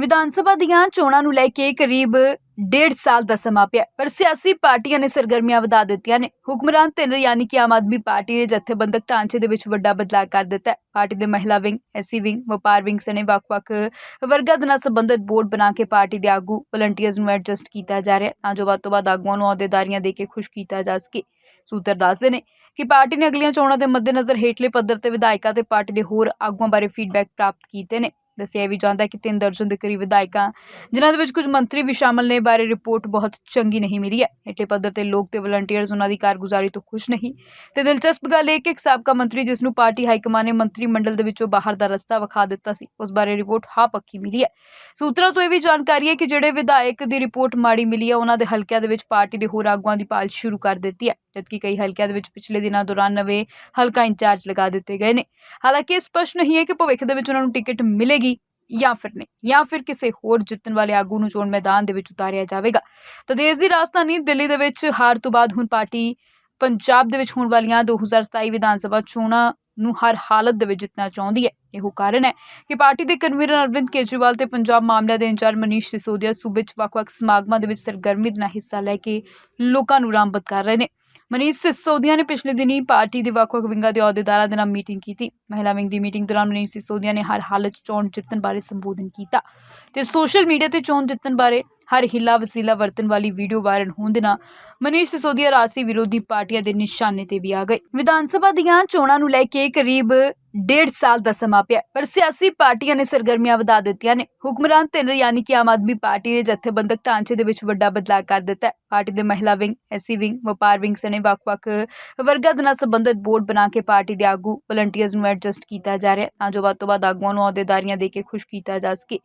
ਵਿਧਾਨ ਸਭਾ ਦੀਆਂ ਚੋਣਾਂ ਨੂੰ ਲੈ ਕੇ ਕਰੀਬ ਡੇਢ ਸਾਲ ਦਾ ਸਮਾਂ ਪਿਆ, ਪਰ ਸਿਆਸੀ ਪਾਰਟੀਆਂ ਨੇ ਸਰਗਰਮੀਆਂ ਵਧਾ ਦਿੱਤੀਆਂ ਨੇ। ਹੁਕਮਰਾਨ ਧਿਰ ਯਾਨੀ ਕਿ ਆਮ ਆਦਮੀ ਪਾਰਟੀ ਨੇ ਜਥੇਬੰਦਕ ਢਾਂਚੇ ਦੇ ਵਿੱਚ ਵੱਡਾ ਬਦਲਾਅ ਕਰ ਦਿੱਤਾ ਪਾਰਟੀ ਦੇ ਮਹਿਲਾ ਵਿੰਗ, ਐਸਸੀ ਵਿੰਗ, ਵਪਾਰ ਵਿੰਗ ਸਣੇ ਵੱਖ-ਵੱਖ ਵਰਗਾਂ ਦੇ ਨਾਲ ਸੰਬੰਧਿਤ ਬੋਰਡ ਬਣਾ ਕੇ ਪਾਰਟੀ ਦੇ ਆਗੂ, ਵਲੰਟੀਅਰਸ ਨੂੰ ਐਡਜਸਟ ਕੀਤਾ ਜਾ ਰਿਹਾ ਤਾਂ ਜੋ ਵੱਧ ਤੋਂ ਵੱਧ ਆਗੂਆਂ ਨੂੰ ਅਹੁਦੇਦਾਰੀਆਂ ਦੇ ਕੇ ਖੁਸ਼ ਕੀਤਾ ਜਾ ਸਕੇ। ਸੂਤਰ ਦੱਸਦੇ ਨੇ ਕਿ ਪਾਰਟੀ ਨੇ ਅਗਲੀਆਂ ਚੋਣਾਂ ਦੇ ਮੱਦੇਨਜ਼ਰ ਹੇਠਲੇ ਪੱਧਰ ਤੇ ਵਿਧਾਇਕਾਂ ਤੇ ਪਾਰਟੀ ਦੇ ਹੋਰ ਆਗੂਆਂ ਬਾਰੇ ਫੀਡਬੈਕ ਪ੍ਰਾਪਤ ਕੀਤੇ ਨੇ। ਦੱਸਿਆ ਵੀ ਜਾਂਦਾ ਹੈ ਕਿ ਤਿੰਨ ਦਰਜਨ ਦੇ ਕਰੀਬ ਵਿਧਾਇਕਾਂ, ਜਿਨ੍ਹਾਂ ਦੇ ਵਿੱਚ ਕੁਝ ਮੰਤਰੀ ਵੀ ਸ਼ਾਮਲ ਨੇ, ਬਾਰੇ ਰਿਪੋਰਟ ਬਹੁਤ ਚੰਗੀ ਨਹੀਂ ਮਿਲੀ ਹੈ। ਹੇਠਲੇ ਪੱਧਰ ਤੇ ਲੋਕ ਤੇ ਵਲੰਟੀਅਰਸ ਉਹਨਾਂ ਦੀ ਕਾਰਗੁਜ਼ਾਰੀ ਤੋਂ ਖੁਸ਼ ਨਹੀਂ। ਤੇ ਦਿਲਚਸਪ ਗੱਲ ਇਹ ਕਿ ਇੱਕ ਸਾਬਕਾ ਮੰਤਰੀ ਜਿਸ ਨੂੰ ਪਾਰਟੀ ਹਾਈਕਮਾਨ ਨੇ ਮੰਤਰੀ ਮੰਡਲ ਦੇ ਵਿੱਚੋਂ ਬਾਹਰ ਦਾ ਰਸਤਾ ਵਿਖਾ ਦਿੱਤਾ ਸੀ, ਉਸ ਬਾਰੇ ਰਿਪੋਰਟ ਹਾਂ ਪੱਕੀ ਮਿਲੀ ਹੈ। ਸੂਤਰਾਂ ਤੋਂ ਇਹ ਵੀ ਜਾਣਕਾਰੀ ਹੈ ਕਿ ਜਿਹੜੇ ਵਿਧਾਇਕ ਦੀ ਰਿਪੋਰਟ ਮਾੜੀ ਮਿਲੀ ਹੈ, ਉਹਨਾਂ ਦੇ ਹਲਕਿਆਂ ਦੇ ਵਿੱਚ ਪਾਰਟੀ ਦੇ ਹੋਰ ਆਗੂਆਂ ਦੀ ਪਾਲ ਸ਼ੁਰੂ ਕਰ ਦਿੱਤੀ ਹੈ। ਜਦਕਿ ਕਈ ਹਲਕਿਆਂ ਦੇ ਵਿੱਚ ਪਿਛਲੇ ਦਿਨਾਂ ਦੌਰਾਨ ਨਵੇਂ ਹਲਕਾ ਇੰਚਾਰਜ ਲਗਾ ਦਿੱਤੇ ਗਏ ਨੇ। ਹਾਲਾਂਕਿ ਇਹ ਸਪਸ਼ਟ ਨਹੀਂ ਹੈ ਕਿ ਭਵਿੱਖ ਦੇ ਵਿੱਚ ਉਹਨਾਂ ਨੂੰ ਟਿਕਟ ਮਿਲੇਗੀ ਜਾਂ ਫਿਰ ਨਹੀਂ, ਜਾਂ ਫਿਰ ਕਿਸੇ ਹੋਰ ਜਿੱਤਣ ਵਾਲੇ ਆਗੂ ਨੂੰ ਚੋਣ ਮੈਦਾਨ ਦੇ ਵਿੱਚ ਉਤਾਰਿਆ ਜਾਵੇਗਾ। ਤਾਂ ਦੇਸ਼ ਦੀ ਰਾਜਧਾਨੀ ਦਿੱਲੀ ਦੇ ਵਿੱਚ ਹਾਰ ਤੋਂ ਬਾਅਦ ਹੁਣ ਪਾਰਟੀ ਪੰਜਾਬ ਦੇ ਵਿੱਚ ਹੋਣ ਵਾਲੀਆਂ 2027 ਵਿਧਾਨ ਸਭਾ ਚੋਣਾਂ ਨੂੰ ਹਰ ਹਾਲਤ ਦੇ ਵਿੱਚ ਜਿੱਤਣਾ ਚਾਹੁੰਦੀ ਹੈ। ਇਹੋ ਕਾਰਨ ਹੈ ਕਿ ਪਾਰਟੀ ਦੇ ਕਨਵੀਨਰ ਅਰਵਿੰਦ ਕੇਜਰੀਵਾਲ ਤੇ ਪੰਜਾਬ ਮਾਮਲਿਆਂ ਦੇ ਇੰਚਾਰਜ ਮਨੀਸ਼ ਸਿਸੋਦੀਆ ਸੂਬੇ 'ਚ ਵੱਖ-ਵੱਖ ਸਮਾਗਮਾਂ ਦੇ ਵਿੱਚ ਸਰਗਰਮੀ ਦੇ ਨਾਲ ਹਿੱਸਾ ਲੈ ਕੇ ਲੋਕਾਂ ਨੂੰ ਰਾਮਬਦ ਕਰ ਰਹੇ ਨੇ। ਮਨੀਸ਼ ਸਿਸੋਦੀਆ ਨੇ ਪਿਛਲੇ ਦਿਨੀ ਪਾਰਟੀ ਦੇ ਵੱਖ-ਵੱਖ ਵਿੰਗਾਂ ਦੇ ਅਹੁਦੇਦਾਰਾਂ ਦੇ ਨਾਲ ਮੀਟਿੰਗ ਕੀਤੀ। ਮਹਿਲਾ ਵਿੰਗ ਦੀ ਮੀਟਿੰਗ ਦੌਰਾਨ ਮਨੀਸ਼ ਸਿਸੋਦੀਆ ਨੇ ਹਰ ਹਾਲਤ 'ਚ ਚੋਣ ਜਿੱਤਣ ਬਾਰੇ ਸੰਬੋਧਨ ਕੀਤਾ ਤੇ ਸੋਸ਼ਲ ਮੀਡੀਆ ਤੇ ਚੋਣ ਜਿੱਤਣ ਬਾਰੇ ਹਰ ਹਿੱਲਾ ਵਸੀਲਾ ਵਰਤਣ ਵਾਲੀ ਵੀਡੀਓ ਵਾਇਰਲ ਹੋਣ ਦੇ ਨਾਲ ਮਨੀਸ਼ ਸਿਸੋਦੀਆ ਰਾਸੀ ਵਿਰੋਧੀ ਪਾਰਟੀਆਂ ਦੇ ਨਿਸ਼ਾਨੇ ਤੇ ਵੀ ਆ ਗਏ। ਵਿਧਾਨ ਸਭਾ ਦੀਆਂ ਚੋਣਾਂ ਨੂੰ ਲੈ ਕੇ ਕਰੀਬ ਡੇਢ ਸਾਲ ਦਾ ਸਮਾਂ ਪਿਆ। ਪਰ ਸਿਆਸੀ ਪਾਰਟੀਆਂ ਨੇ ਸਰਗਰਮੀਆਂ ਵਧਾ ਦਿੱਤੀਆਂ ਨੇ। ਹੁਕਮਰਾਨ ਧਿਰ ਯਾਨੀ ਕਿ ਆਮ ਆਦਮੀ ਪਾਰਟੀ ਨੇ ਜਥੇਬੰਦਕ ਢਾਂਚੇ ਦੇ ਵਿੱਚ ਵੱਡਾ ਬਦਲਾਅ ਕਰ ਦਿੱਤਾ ਹੈ। ਪਾਰਟੀ ਦੇ ਮਹਿਲਾ ਵਿੰਗ, ਐਸਸੀ ਵਿੰਗ, ਵਪਾਰ ਵਿੰਗ ਸਣੇ ਵੱਖ-ਵੱਖ ਵਰਗਾਂ ਦੇ ਨਾਲ ਸੰਬੰਧਿਤ ਬੋਰਡ ਬਣਾ ਕੇ ਪਾਰਟੀ ਦੇ ਆਗੂ, ਵਲੰਟੀਅਰਸ ਨੂੰ ਐਡਜਸਟ ਕੀਤਾ ਜਾ ਰਿਹਾ ਤਾਂ ਜੋ ਵੱਧ ਤੋਂ ਵੱਧ ਆਗੂਆਂ ਨੂੰ ਅਹੁਦੇਦਾਰੀਆਂ ਦੇ ਕੇ ਖੁਸ਼ ਕੀਤਾ ਜਾ ਸਕੇ।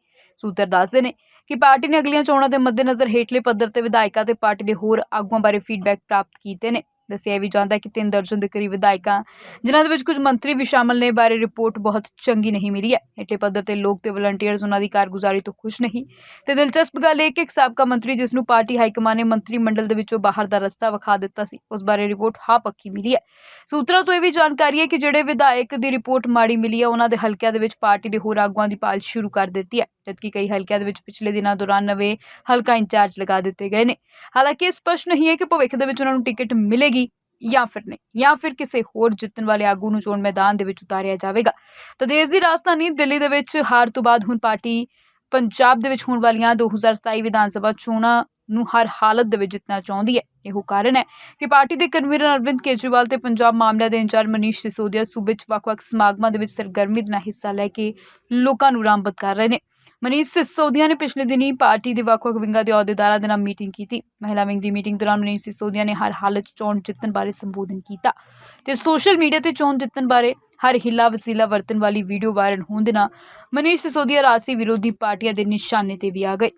ਸੂਤਰ ਦੱਸਦੇ ਨੇ ਕਿ ਪਾਰਟੀ ਨੇ ਅਗਲੀਆਂ ਚੋਣਾਂ ਦੇ ਮੱਦੇਨਜ਼ਰ ਹੇਠਲੇ ਪੱਧਰ ਤੇ ਵਿਧਾਇਕਾਂ ਤੇ ਪਾਰਟੀ ਦੇ ਹੋਰ ਆਗੂਆਂ ਬਾਰੇ ਫੀਡਬੈਕ ਪ੍ਰਾਪਤ ਕੀਤੇ ਨੇ। ਦੱਸਿਆ ਵੀ ਜਾਂਦਾ ਕਿ ਤਿੰਨ ਦਰਜਨ ਦੇ ਕਰੀਬ ਵਿਧਾਇਕਾਂ, ਜਿਨ੍ਹਾਂ ਦੇ ਵਿੱਚ ਕੁਝ ਮੰਤਰੀ ਵੀ ਸ਼ਾਮਲ ਨੇ, ਬਾਰੇ ਰਿਪੋਰਟ ਬਹੁਤ ਚੰਗੀ ਨਹੀਂ ਮਿਲੀ ਹੈ। ਹੇਠਲੇ ਪੱਧਰ ਤੇ ਲੋਕ ਤੇ ਵਲੰਟੀਅਰਸ ਉਹਨਾਂ ਦੀ ਕਾਰਗੁਜ਼ਾਰੀ ਤੋਂ ਖੁਸ਼ ਨਹੀਂ। ਤੇ ਦਿਲਚਸਪ ਗੱਲ ਇਹ ਕਿ ਇੱਕ ਸਾਬਕਾ ਮੰਤਰੀ ਜਿਸ ਨੂੰ ਪਾਰਟੀ ਹਾਈਕਮਾਨ ਨੇ ਮੰਤਰੀ ਮੰਡਲ ਦੇ ਵਿੱਚੋਂ ਬਾਹਰ ਦਾ ਰਸਤਾ ਵਿਖਾ ਦਿੱਤਾ ਸੀ, ਉਸ ਬਾਰੇ ਰਿਪੋਰਟ ਹਾਂ ਪੱਕੀ ਮਿਲੀ ਹੈ। ਸੂਤਰਾਂ ਤੋਂ ਇਹ ਵੀ ਜਾਣਕਾਰੀ ਹੈ ਕਿ ਜਿਹੜੇ ਵਿਧਾਇਕ ਦੀ ਰਿਪੋਰਟ ਮਾੜੀ ਮਿਲੀ ਹੈ, ਉਹਨਾਂ ਦੇ ਹਲਕਿਆਂ ਦੇ ਵਿੱਚ ਪਾਰਟੀ ਦੇ ਹੋਰ ਆਗੂਆਂ ਦੀ ਪਾਲ ਸ਼ੁਰੂ ਕਰ ਦਿੱਤੀ ਹੈ, ਜਦਕਿ ਕਈ ਹਲਕਿਆਂ ਦੇ ਵਿੱਚ ਪਿਛਲੇ ਦਿਨਾਂ ਦੌਰਾਨ ਨਵੇਂ ਹਲਕਾ ਇੰਚਾਰਜ ਲਗਾ ਦਿੱਤੇ ਗਏ ਨੇ। ਹਾਲਾਂਕਿ ਇਹ ਸਪਸ਼ਟ ਨਹੀਂ ਹੈ ਕਿ ਭਵਿੱਖ ਦੇ ਵਿੱਚ ਉਹਨਾਂ ਨੂੰ ਟਿਕਟ ਮਿਲੇਗੀ ਜਾਂ ਫਿਰ ਨਹੀਂ, ਜਾਂ ਫਿਰ ਕਿਸੇ ਹੋਰ ਜਿੱਤਣ ਵਾਲੇ ਆਗੂ ਨੂੰ ਚੋਣ ਮੈਦਾਨ ਦੇ ਵਿੱਚ ਉਤਾਰਿਆ ਜਾਵੇਗਾ। ਤਾਂ ਦੇਸ਼ ਦੀ ਰਾਜਧਾਨੀ ਦਿੱਲੀ ਦੇ ਵਿੱਚ ਹਾਰ ਤੋਂ ਬਾਅਦ ਹੁਣ ਪਾਰਟੀ ਪੰਜਾਬ ਦੇ ਵਿੱਚ ਹੋਣ ਵਾਲੀਆਂ 2027 ਵਿਧਾਨ ਸਭਾ ਚੋਣਾਂ ਨੂੰ ਹਰ ਹਾਲਤ ਦੇ ਵਿੱਚ ਜਿੱਤਣਾ ਚਾਹੁੰਦੀ ਹੈ। ਇਹੋ ਕਾਰਨ ਹੈ ਕਿ ਪਾਰਟੀ ਦੇ ਕਨਵੀਨਰ ਅਰਵਿੰਦ ਕੇਜਰੀਵਾਲ ਤੇ ਪੰਜਾਬ ਮਾਮਲਿਆਂ ਦੇ ਇੰਚਾਰਜ ਮਨੀਸ਼ ਸਿਸੋਦੀਆ ਸੂਬੇ 'ਚ ਵੱਖ-ਵੱਖ ਸਮਾਗਮਾਂ ਦੇ ਵਿੱਚ ਸਰਗਰਮੀ ਦੇ ਨਾਲ ਹਿੱਸਾ ਲੈ ਕੇ ਲੋਕਾਂ ਨੂੰ ਰਾਮਬਦ ਕਰ ਰਹੇ ਨੇ। ਮਨੀਸ਼ ਸਿਸੋਦੀਆ ਨੇ ਪਿਛਲੇ ਦਿਨੀ ਪਾਰਟੀ ਦੇ ਵੱਖ-ਵੱਖ ਵਿੰਗਾਂ ਦੇ ਅਹੁਦੇਦਾਰਾਂ ਦੇ ਨਾਲ ਮੀਟਿੰਗ ਕੀਤੀ। ਮਹਿਲਾ ਵਿੰਗ ਦੀ ਮੀਟਿੰਗ ਦੌਰਾਨ ਮਨੀਸ਼ ਸਿਸੋਦੀਆ ਨੇ ਹਰ ਹਾਲਤ 'ਚ ਚੋਣ ਜਿੱਤਣ ਬਾਰੇ ਸੰਬੋਧਨ ਕੀਤਾ ਤੇ ਸੋਸ਼ਲ ਮੀਡੀਆ ਤੇ ਚੋਣ ਜਿੱਤਣ ਬਾਰੇ ਹਰ ਹਿੱਲਾ ਵਸੀਲਾ ਵਰਤਣ ਵਾਲੀ ਵੀਡੀਓ ਵਾਇਰਲ ਹੋਣ ਦੇ ਨਾਲ ਮਨੀਸ਼ ਸਿਸੋਦੀਆ ਰਾਸੀ ਵਿਰੋਧੀ ਪਾਰਟੀਆਂ ਦੇ ਨਿਸ਼ਾਨੇ ਤੇ ਵੀ ਆ ਗਏ।